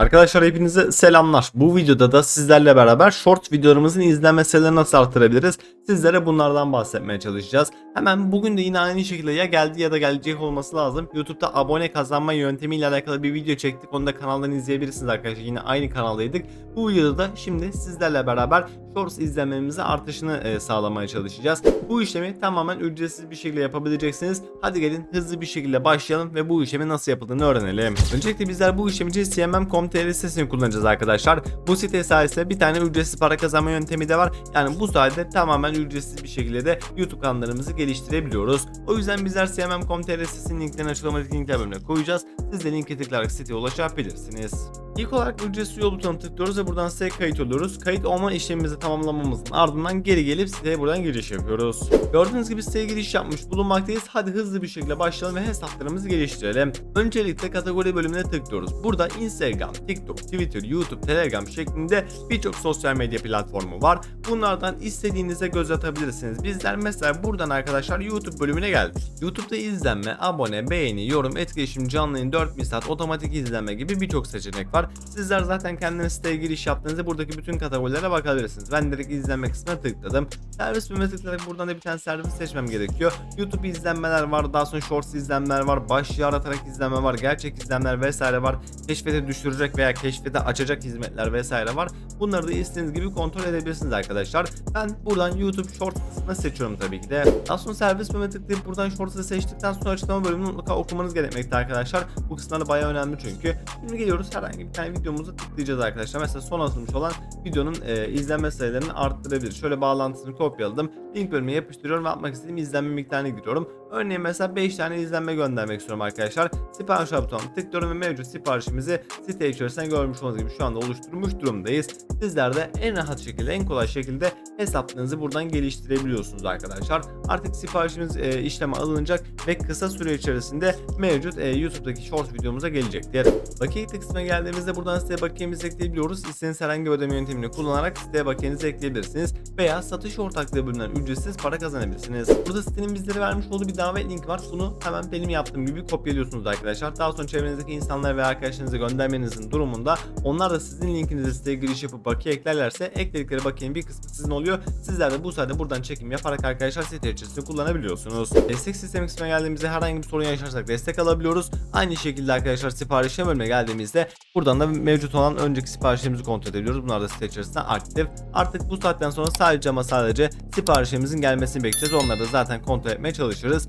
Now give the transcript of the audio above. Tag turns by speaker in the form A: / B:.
A: Arkadaşlar hepinize selamlar. Bu videoda da sizlerle beraber short videolarımızın izlenme sayılarını nasıl artırabiliriz? Sizlere bunlardan bahsetmeye çalışacağız. Hemen bugün de yine aynı şekilde ya geldi ya da gelecek olması lazım. YouTube'da abone kazanma yöntemiyle alakalı bir video çektik. Onu da kanaldan izleyebilirsiniz arkadaşlar. Yine aynı kanaldaydık. Bu videoda da şimdi sizlerle beraber Shorts izlenmemizi artışını e, sağlamaya çalışacağız. Bu işlemi tamamen ücretsiz bir şekilde yapabileceksiniz. Hadi gelin hızlı bir şekilde başlayalım ve bu işlemin nasıl yapıldığını öğrenelim. Öncelikle bizler bu işlem için cmm.com.tr sitesini kullanacağız arkadaşlar. Bu site sayesinde bir tane ücretsiz para kazanma yöntemi de var. Yani bu sayede tamamen ücretsiz bir şekilde de YouTube kanallarımızı geliştirebiliyoruz. O yüzden bizler cmm.com.tr sitesinin linklerini açıklamadaki linkler bölümüne koyacağız. Siz de linke tıklayarak siteye ulaşabilirsiniz. İlk olarak ücretsiz yol butonuna tıklıyoruz ve buradan siteye kayıt oluyoruz. Kayıt olma işlemimizi tamamlamamızın ardından geri gelip siteye buradan giriş yapıyoruz. Gördüğünüz gibi siteye giriş yapmış bulunmaktayız. Hadi hızlı bir şekilde başlayalım ve hesaplarımızı geliştirelim. Öncelikle kategori bölümüne tıklıyoruz. Burada Instagram, TikTok, Twitter, YouTube, Telegram şeklinde birçok sosyal medya platformu var. Bunlardan istediğinize göz atabilirsiniz. Bizler mesela buradan arkadaşlar YouTube bölümüne geldik. YouTube'da izlenme, abone, beğeni, yorum, etkileşim, canlı yayın, 4000 saat, otomatik izlenme gibi birçok seçenek var. Sizler zaten kendiniz siteye giriş yaptığınızda buradaki bütün kategorilere bakabilirsiniz. Ben direkt izlenme kısmına tıkladım. Servis bölümüne tıklayarak buradan da bir tane servis seçmem gerekiyor. YouTube izlenmeler var, daha sonra Shorts izlenmeler var, başlığı aratarak izlenme var, gerçek izlenmeler vesaire var. Keşfete düşürecek veya keşfete açacak hizmetler vesaire var. Bunları da istediğiniz gibi kontrol edebilirsiniz arkadaşlar. Ben buradan YouTube Shorts kısmını seçiyorum tabii ki de. Daha sonra servis bölümüne tıklayıp buradan Shorts'ı seçtikten sonra açıklama bölümünü mutlaka okumanız gerekmekte arkadaşlar. Bu kısımlar bayağı önemli çünkü. Şimdi geliyoruz herhangi bir tane videomuzu tıklayacağız arkadaşlar. Mesela son atılmış olan videonun e, izlenme sayılarını arttırabilir. Şöyle bağlantısını kopyaladım. Link bölümüne yapıştırıyorum ve atmak istediğim izlenme miktarını giriyorum. Örneğin mesela 5 tane izlenme göndermek istiyorum arkadaşlar. Sipariş butonuna tıklıyorum ve mevcut siparişimizi site içerisinde görmüş olduğunuz gibi şu anda oluşturmuş durumdayız. Sizler de en rahat şekilde, en kolay şekilde hesaplarınızı buradan geliştirebiliyorsunuz arkadaşlar. Artık siparişimiz e, işleme alınacak ve kısa süre içerisinde mevcut e, YouTube'daki short videomuza gelecektir. Bakiye kısmına geldiğimizde buradan siteye bakiyemizi ekleyebiliyoruz. İstediğiniz herhangi bir ödeme yöntemini kullanarak siteye bakiyenizi ekleyebilirsiniz. Veya satış ortaklığı bölümünden ücretsiz para kazanabilirsiniz. Burada sitenin bizlere vermiş olduğu bir davet link var. Bunu hemen benim yaptığım gibi kopyalıyorsunuz arkadaşlar. Daha sonra çevrenizdeki insanlar ve arkadaşlarınıza göndermenizin durumunda onlar da sizin linkinize siteye giriş yapıp bakiye eklerlerse ekledikleri bakiyenin bir kısmı sizin oluyor. Sizler de bu sayede buradan çekim yaparak arkadaşlar site içerisinde kullanabiliyorsunuz. Destek sistemi kısmına geldiğimizde herhangi bir sorun yaşarsak destek alabiliyoruz. Aynı şekilde arkadaşlar siparişe bölümüne geldiğimizde buradan da mevcut olan önceki siparişlerimizi kontrol edebiliyoruz. Bunlar da site içerisinde aktif. Artık bu saatten sonra sadece ama sadece siparişimizin gelmesini bekleyeceğiz. Onları da zaten kontrol etmeye çalışırız.